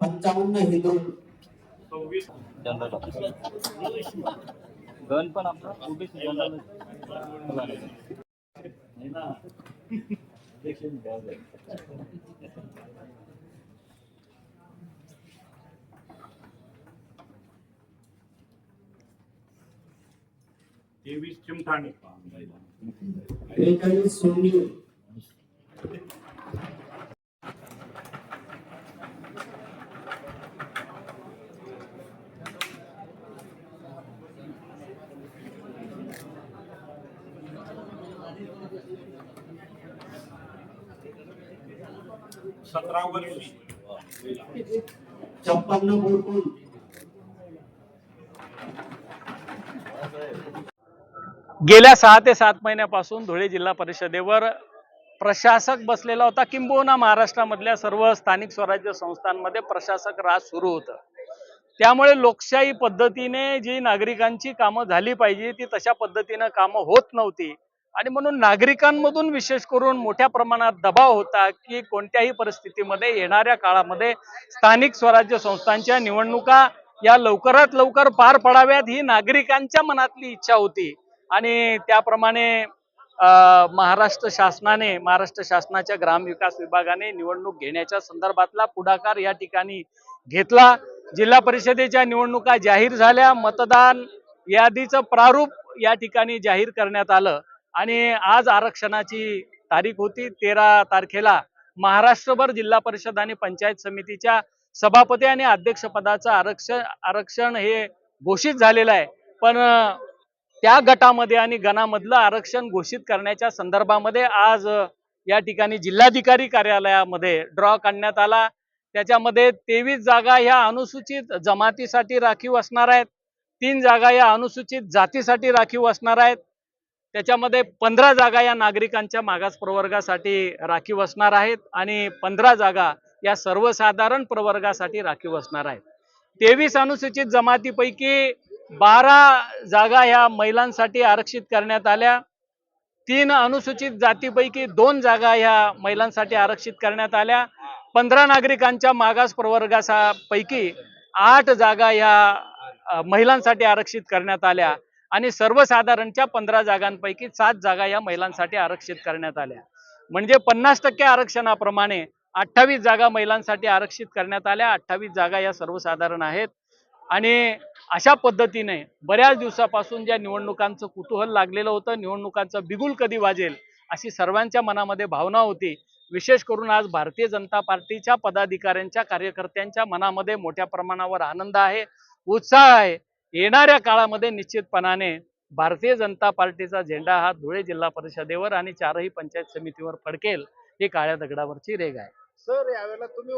पंचावन्न हे दोन जनरल गन पण आपला ओबीसी जनरल लेकिन ध्यान रखें तेवीस चिमठानी सतरा वर्षी. छप्पन्न बोरकुल गेल्या सहा ते सात महिन्यापासून धुळे जिल्हा परिषदेवर प्रशासक बसलेला होता. किंबहुना महाराष्ट्रामधल्या सर्व स्थानिक स्वराज्य संस्थांमध्ये प्रशासक राज सुरू होतं. त्यामुळे लोकशाही पद्धतीने जी नागरिकांची कामं झाली पाहिजे ती तशा पद्धतीनं कामं होत नव्हती. आणि म्हणून नागरिकांमधून विशेष करून मोठ्या प्रमाणात दबाव होता की कोणत्याही परिस्थितीमध्ये येणाऱ्या काळामध्ये स्थानिक स्वराज्य संस्थांच्या निवडणुका या लवकरात लवकर पार पडाव्यात ही नागरिकांच्या मनातली इच्छा होती. आणि त्याप्रमाणे महाराष्ट्र शासनाने महाराष्ट्र शासनाच्या ग्रामविकास विभागाने निवडणूक घेण्याच्या संदर्भातला पुढाकार या ठिकाणी घेतला. जिल्हा परिषदेच्या निवडणुका जाहीर झाल्या. मतदान यादीचं प्रारूप या ठिकाणी जाहीर करण्यात आलं. आणि आज आरक्षणाची तारीख होती तेरा तारखेला महाराष्ट्रभर जिल्हा परिषद आणि पंचायत समितीच्या सभापती आणि अध्यक्षपदाचं आरक्षण आरक्षण हे घोषित झालेलं आहे. पण त्या गटामध्ये आणि गणामधलं आरक्षण घोषित करण्याच्या संदर्भामध्ये आज या ठिकाणी जिल्हाधिकारी कार्यालयामध्ये ड्रॉ काढण्यात आला. त्याच्यामध्ये तेवीस जागा ह्या अनुसूचित जमातीसाठी राखीव असणार आहेत. तीन जागा या अनुसूचित जातीसाठी राखीव असणार आहेत. त्याच्यामध्ये पंधरा जागा या नागरिकांच्या मागास प्रवर्गासाठी राखीव असणार आहेत आणि पंधरा जागा या सर्वसाधारण प्रवर्गासाठी राखीव असणार आहेत. तेवीस अनुसूचित जमातीपैकी बारा जागा ह्या महिलांसाठी आरक्षित करण्यात आल्या. तीन अनुसूचित जातीपैकी दोन जागा ह्या महिलांसाठी आरक्षित करण्यात आल्या. पंधरा नागरिकांच्या मागास प्रवर्गापैकी आठ जागा ह्या महिलांसाठी आरक्षित करण्यात आल्या. आणि सर्वसाधारणच्या पंधरा जागांपैकी सात जागा या महिलांसाठी आरक्षित करण्यात आल्या. म्हणजे पन्नास टक्के आरक्षणाप्रमाणे अठ्ठावीस जागा महिलांसाठी आरक्षित करण्यात आल्या. अठ्ठावीस जागा या सर्वसाधारण आहेत. आणि अशा पद्धतीने बऱ्याच दिवसापासून ज्या निवडणुकांचं कुतूहल लागलेलं होतं निवडणुकांचं बिगुल कधी वाजेल अशी सर्वांच्या मनामध्ये भावना होती. विशेष करून आज भारतीय जनता पार्टीच्या पदाधिकाऱ्यांच्या कार्यकर्त्यांच्या मनामध्ये मोठ्या प्रमाणावर आनंद आहे उत्साह आहे. येणाऱ्या काळामध्ये निश्चितपणाने भारतीय जनता पार्टीचा झेंडा हा धुळे जिल्हा परिषदेवर आणि चारही पंचायत समितीवर फडकेल ही काळ्या दगडावरची रेग आहे. सर यावेळेला तुम्ही